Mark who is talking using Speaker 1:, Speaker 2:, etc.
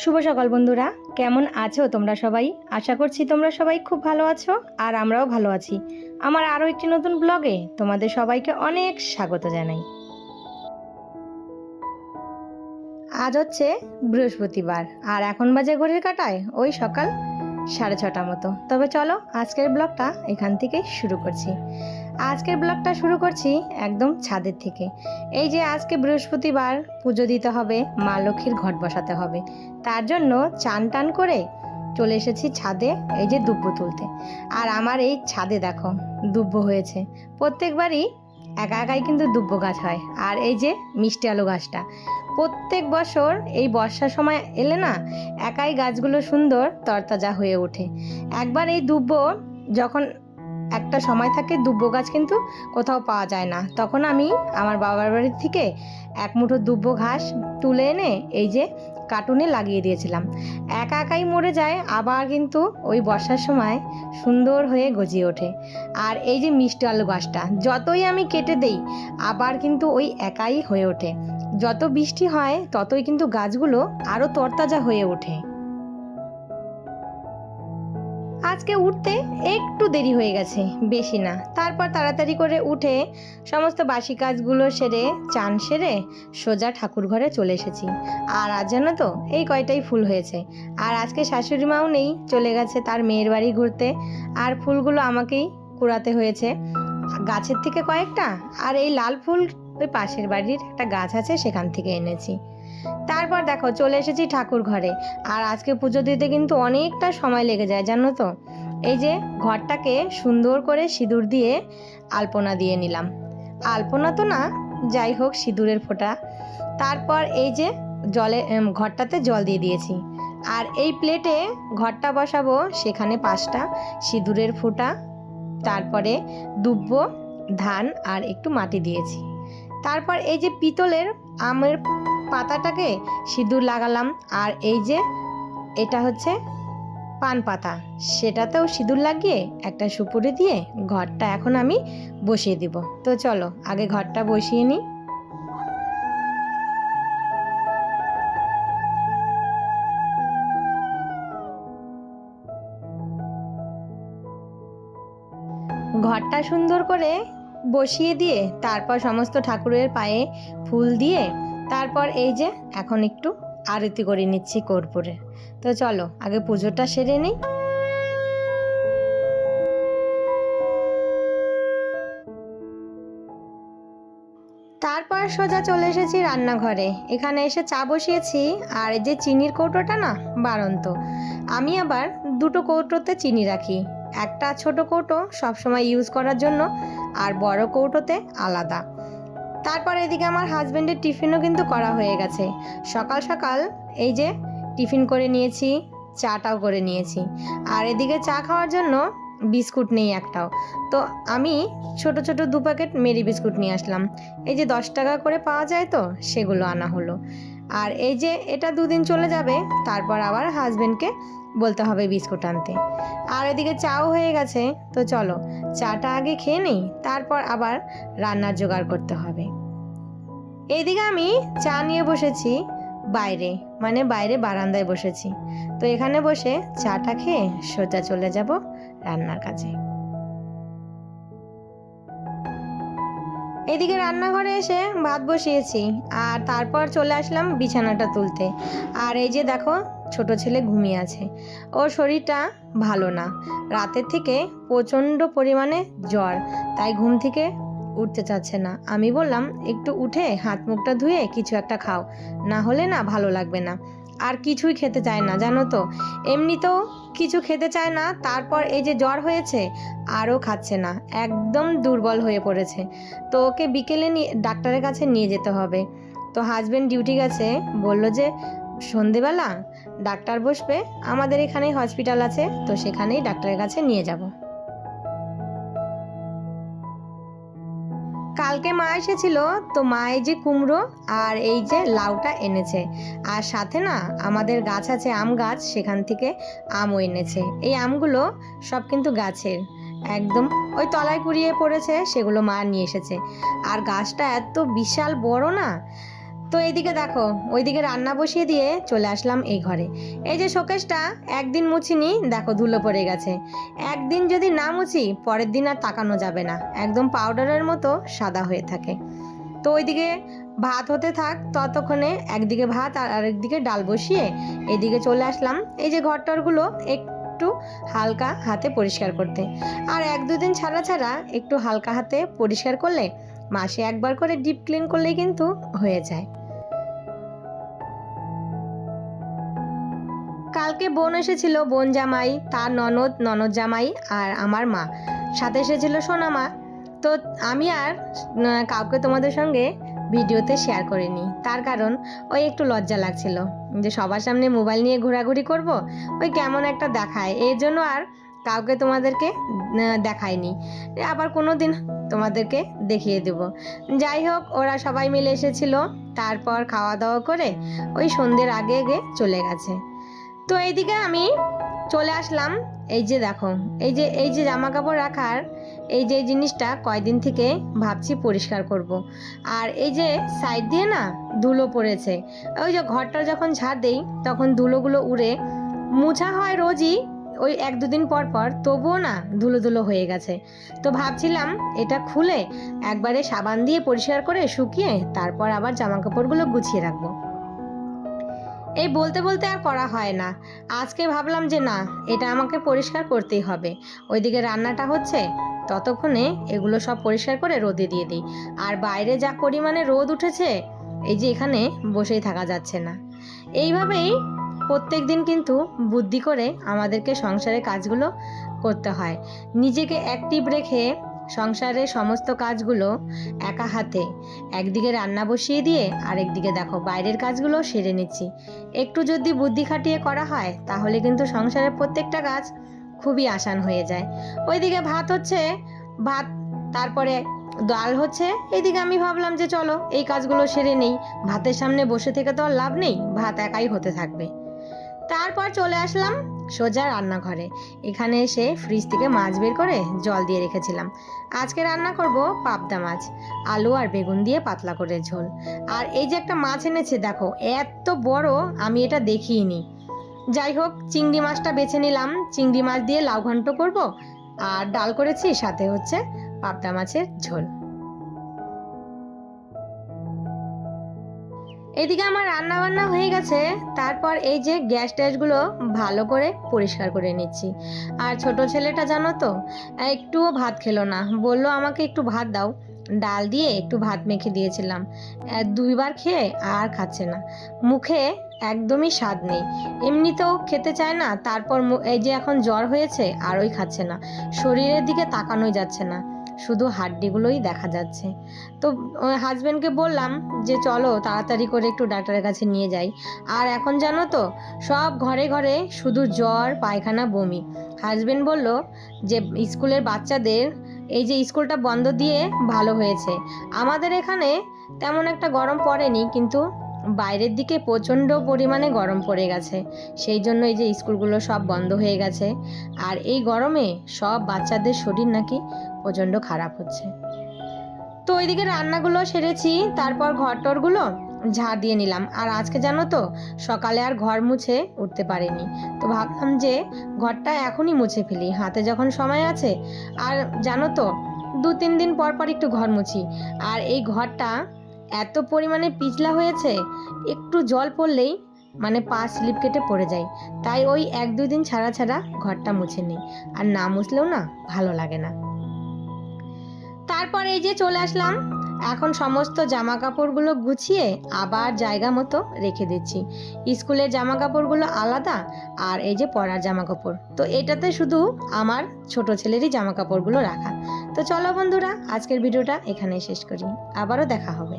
Speaker 1: শুভ সকাল বন্ধুরা। কেমন আছো তোমরা সবাই? আশা করছি তোমরা সবাই খুব ভালো আছো আর আমরাও ভালো আছি। আমার আরও একটি নতুন ব্লগে তোমাদের সবাইকে অনেক স্বাগত জানাই। আজ হচ্ছে বৃহস্পতিবার আর এখন বাজে ঘড়ির কাটায়, ওই সকাল সাড়ে ছটা মতো। তবে চলো, আজকের ব্লগটা এখান থেকেই শুরু করছি। আজকের ব্লগটা শুরু করছি একদম ছাদের থেকে। এই যে আজকে বৃহস্পতিবার, পুজো দিতে হবে, মা লক্ষ্মীর ঘট বসাতে হবে। তার জন্য চান টান করে চলে এসেছি ছাদে, এই যে দুব্বো তুলতে। আর আমার এই ছাদে দেখো, দুব্বো হয়েছে। প্রত্যেকবারই একা একাই কিন্তু দুব্বো গাছ হয়। আর এই যে মিষ্টি আলু গাছটা, প্রত্যেক বছর এই বর্ষার সময় এলে না, একাই গাছগুলো সুন্দর তরতাজা হয়ে ওঠে। একবার এই দুব্বো যখন একটা সময় থাকে, দুব্বো গাছ কিন্তু কোথাও পাওয়া যায় না। তখন আমি আমার বাবার বাড়ির থেকে এক মুঠো দুব্বো ঘাস তুলে এনে এই যে কার্টুনে লাগিয়ে দিয়েছিলাম। একা একাই মরে যায়, আবার কিন্তু ওই বর্ষার সময় সুন্দর হয়ে গজিয়ে ওঠে। আর এই যে মিষ্টি আলু গাছটা, যতই আমি কেটে দেই, আবার কিন্তু ওই একাই হয়ে ওঠে। যত বৃষ্টি হয়, ততই কিন্তু গাছগুলো আরও তরতাজা হয়ে ওঠে। আজকে উঠতে একটু দেরি হয়ে গেছে, বেশি না। তারপর তাড়াতাড়ি করে উঠে সমস্ত বাসি কাজগুলো সেরে, চান সেরে সোজা ঠাকুর ঘরে চলে এসেছি। আর আজ জানো তো, এই কয়টাই ফুল হয়েছে। আর আজকে শাশুড়ি মাও নেই, চলে গেছে তার মেয়ের বাড়ি ঘুরতে। আর ফুলগুলো আমাকেই কুড়াতে হয়েছে। গাছের থেকে কয়েকটা, আর এই লাল ফুল ওই পাশের বাড়ির একটা গাছ আছে, সেখান থেকে এনেছি। তারপর দেখো, চলে এসেছি ঠাকুর ঘরে। আর আজকে পুজো দিতে কিন্তু অনেকটা সময় লেগে যায়, জানো তো? এই যে ঘরটাকে সুন্দর করে সিঁদুর দিয়ে আলপনা দিয়ে নিলাম। আলপনা তো না, যাই হোক, সিঁদুরের ফোঁটা। তারপর এই যে জলে ঘরটাতে জল দিয়ে দিয়েছি। আর এই প্লেটে ঘরটা বসাবো, সেখানে পাঁচটা সিঁদুরের ফোঁটা, তারপরে দুব্বো ধান আর একটু মাটি দিয়েছি। তারপর এই যে পিতলের আমের পাতাটাকে সিঁদুর লাগালাম, আর এই যে এটা হচ্ছে পান পাতা। সেটাতেও সিঁদুর লাগিয়ে একটা সুপুরি দিয়ে ঘরটা এখন আমি বসিয়ে দিব। তো চলো, আগে ঘরটা বসিয়ে নিই। ঘরটা সুন্দর করে বসিয়ে দিয়ে তারপর সমস্ত ঠাকুরের পায়ে ফুল দিয়ে তারপর এই যে এখন একটু আরতি করে নিচ্ছি কর্পূরে। তো চলো, আগে পুজোটা সেরে নিই। তারপর সোজা চলে এসেছি রান্নাঘরে। এখানে এসে চা বসিয়েছি আর এই যে চিনির কৌটোটা না, বাড়ন্ত। আমি আবার দুটো কৌটোতে চিনি রাখি। একটা ছোট কৌটো সবসময় ইউজ করার জন্য আর বড় কৌটোতে আলাদা। তারপর এদিকে আমার হাজব্যান্ডের টিফিনও কিন্তু করা হয়ে গেছে। সকাল সকাল এই যে টিফিন করে নিয়েছি, চাটাও করে নিয়েছি। আর এদিকে চা খাওয়ার জন্য বিস্কুট নেই একটাও। তো আমি ছোট ছোট দু প্যাকেট মেরি বিস্কুট নিয়ে আসলাম। এই যে দশ টাকা করে পাওয়া যায় তো, সেগুলো আনা হলো। আর এই যে এটা দুদিন চলে যাবে, তারপর আবার হাজব্যান্ডকে বলতে হবে বিস্কুট আনতে। আর এদিকে চাও হয়ে গেছে, তো চলো, চাটা আগে খেয়ে নিই, তারপর আবার রান্নার জোগাড় করতে হবে। এইদিকে আমি চা নিয়ে বসেছি, বাইরে মানে বাইরে বারান্দায় বসেছি। তো এখানে বসে চাটা খেয়ে সোজা চলে যাব রান্নার কাজে। এদিকে রান্নাঘরে এসে ভাত বসিয়েছি, আর তারপর চলে আসলাম বিছানাটা তুলতে। আর এই যে দেখো, ছোট ছেলে ঘুমিয়ে আছে। ওর শরীরটা ভালো না। রাতের থেকে প্রচণ্ড পরিমাণে জ্বর, তাই ঘুম থেকে উঠতে চাচ্ছে না। আমি বললাম, একটু উঠে হাত মুখটা ধুয়ে কিছু একটা খাও, না হলে না ভালো লাগবে না। আর কিছুই খেতে চায় না, জানো তো? এমনিতেও কিছু খেতে চায় না, তারপর এই যে জ্বর হয়েছে, আরও খাচ্ছে না, একদম দুর্বল হয়ে পড়েছে। তো ওকে বিকেলে ডাক্তারের কাছে নিয়ে যেতে হবে। তো হাজব্যান্ড ডিউটি গেছে, বলল যে, সন্ধেবেলা ডাক্তার বসবে, আমাদের এখানেই হসপিটাল আছে, তো সেখানেই ডাক্তারের কাছে নিয়ে যাব। কালকে মা এসেছিল, তো মা এই যে কুমড়ো আর এই যে লাউটা এনেছে। আর সাথে না আমাদের গাছ আছে, আম গাছ, সেখান থেকে আমও এনেছে। এই আমগুলো সব কিন্তু গাছের। একদম ওই তলায় কুড়িয়ে পড়েছে, সেগুলো মা নিয়ে এসেছে। আর গাছটা এত বিশাল বড় না তো এইদিকে দেখো, ওইদিকে রান্না বসিয়ে দিয়ে চলে আসলাম এই ঘরে। এই যে শোকেশটা, একদিন মুছিনি, দেখো ধুলো পড়ে গেছে। একদিন যদি না মুছি, পরের দিন আর তাকানো যাবে না। একদম পাউডারের মতো সাদা হয়ে থাকে। তো ওইদিকে ভাত হতে থাক, ততক্ষণে একদিকে ভাত আর আরেকদিকে ডাল বসিয়ে এদিকে চলে আসলাম। এই যে ঘরটরগুলো একটু হালকা হাতে পরিষ্কার করতে। আর এক দুদিন ছাড়া ছাড়া একটু হালকা হাতে পরিষ্কার করলে, মাসে একবার করে ডিপ ক্লিন করলেই কিন্তু হয়ে যায়। কালকে বোন এসেছিল, বোন জামাই, তার ননদ ননদ জামাই আর আমার মা। সাথে এসেছিল সোনা মা তো আমি আর কাউকে তোমাদের সঙ্গে ভিডিওতে শেয়ার করিনি। তার কারণ ওই একটু লজ্জা লাগছিল যে সবার সামনে মোবাইল নিয়ে ঘোরাঘুরি করব, ওই কেমন একটা দেখায়। এর জন্য আর কাউকে তোমাদেরকে দেখায়নি আবার কোনো দিন তোমাদেরকে দেখিয়ে দেব। যাই হোক, ওরা সবাই মিলে এসেছিল। তারপর খাওয়া দাওয়া করে ওই সন্ধ্যের আগে আগে চলে গেছে। তো এইদিকে আমি চলে আসলাম। এই যে দেখো, এই যে এই যে জামা কাপড় রাখার এই যে জিনিসটা কয়দিন থেকে ভাবছি পরিষ্কার করব। আর এই যে সাইড দিয়ে না ধুলো পড়েছে। ওই যে ঘরটা যখন ঝাড় দেই, তখন ধুলোগুলো উড়ে মুছা হয় রোজই ওই এক দুদিন পর পর, তবুও না ধুলো ধুলো হয়ে গেছে। তো ভাবছিলাম এটা খুলে একবারে সাবান দিয়ে পরিষ্কার করে শুকিয়ে তারপর আবার জামা কাপড়গুলো গুছিয়ে রাখব। এই বলতে বলতে আর করা হয় না। আজকে ভাবলাম যে না, এটা আমাকে পরিষ্কার করতেই হবে। ওইদিকে রান্নাটা হচ্ছে, ততক্ষণে এগুলো সব পরিষ্কার করে রোদে দিয়ে দিই। আর বাইরে যা পরিমাণে রোদ উঠেছে, এই যে এখানে বসেই থাকা যাচ্ছে না। এইভাবেই প্রত্যেক দিন কিন্তু বুদ্ধি করে আমাদেরকে সংসারের কাজগুলো করতে হয়। নিজেকে অ্যাক্টিভ রেখে সংসারের সমস্ত কাজগুলো একা হাতে। একদিকে রান্না বসিয়ে দিয়ে, আরেকদিকে দেখো বাইরের কাজগুলো সেরে নিচ্ছি। একটু যদি বুদ্ধি খাটিয়ে করা হয়, তাহলে কিন্তু সংসারের প্রত্যেকটা কাজ খুবই আসান হয়ে যায়। ওইদিকে ভাত হচ্ছে, ভাত, তারপরে ডাল হচ্ছে, এইদিকে আমি ভাবলাম যে চলো এই কাজগুলো সেরে নেই, ভাতের সামনে বসে থেকে তো আর লাভ নেই, ভাত একাই হতে থাকবে। তারপর চলে আসলাম সোজা রান্নাঘরে। এখানে এসে ফ্রিজ থেকে মাছ বের করে জল দিয়ে রেখেছিলাম। আজকে রান্না করব পাবদা মাছ, আলু আর বেগুন দিয়ে পাতলা করে ঝোল। আর এই যে একটা মাছ এনেছে, দেখো, এত বড় আমি এটা দেখিনি। যাই হোক, চিংড়ি মাছটা বেছে নিলাম। চিংড়ি মাছ দিয়ে লাউ ঘন্ট করব। আর ডাল করেছি, সাথে হচ্ছে পাবদা মাছের ঝোল। এদিকে আমার রান্না বান্না হয়ে গেছে। তারপর এই যে গ্যাস ট্যাসগুলো ভালো করে পরিষ্কার করে নিচ্ছি। আর ছোট ছেলেটা জানো তো, একটুও ভাত খেলো না। বলল, আমাকে একটু ভাত দাও। ডাল দিয়ে একটু ভাত মেখে দিয়েছিলাম। দুইবার খেয়ে আর খাচ্ছে না। মুখে একদমই স্বাদ নেই। এমনিতেও খেতে চায় না, তারপর এই যে এখন জ্বর হয়েছে, আর ওই খাচ্ছে না। শরীরের দিকে তাকানোই যাচ্ছে না। শুধু হাড্ডিগুলোই দেখা যাচ্ছে। তো হাজব্যান্ডকে বললাম যে, চলো তাড়াতাড়ি করে একটু ডাক্তারের কাছে নিয়ে যাই। আর এখন জানো তো, সব ঘরে ঘরে শুধু জ্বর, পায়খানা, বমি। হাজব্যান্ড বলল যে, স্কুলের বাচ্চাদের এই যে স্কুলটা বন্ধ দিয়ে ভালো হয়েছে। আমাদের এখানে তেমন একটা গরম পড়েনি, কিন্তু বাইরের দিকে প্রচণ্ড পরিমাণে গরম পড়ে গেছে। সেই জন্য এই যে স্কুলগুলো সব বন্ধ হয়ে গেছে। আর এই গরমে সব বাচ্চাদের শরীর নাকি প্রচণ্ড খারাপ হচ্ছে। তো ওইদিকে রান্নাগুলো সেরেছি, তারপর ঘর টরগুলো ঝাড় দিয়ে নিলাম। আর আজকে জানো তো, সকালে আর ঘর মুছে উঠতে পারিনি। তো ভাবলাম যে ঘরটা এখনই মুছে ফেলি। হাতে যখন সময় আছে, আর জানো তো দু তিন দিন পর পর একটু ঘর মুছি। আর এই ঘরটা এত পরিমাণে পিছলা হয়েছে, একটু জল পড়লেই মানে পা স্লিপ কেটে পড়ে যায়। তাই ওই এক দুই দিন ছাড়া ছাড়া ঘরটা মুছে নিই আর না মুছলেও না ভালো লাগে না। তারপর এই যে চলে আসলাম, এখন সমস্ত জামা কাপড়গুলো গুছিয়ে আবার জায়গা মতো রেখে দিচ্ছি। স্কুলের জামা কাপড়গুলো আলাদা আর এই যে পরার জামা কাপড় তো এটাতে শুধু আমার ছোট ছেলেরই জামা কাপড়গুলো রাখা। তো চলো বন্ধুরা, আজকের ভিডিওটা এখানেই শেষ করি। আবারও দেখা হবে।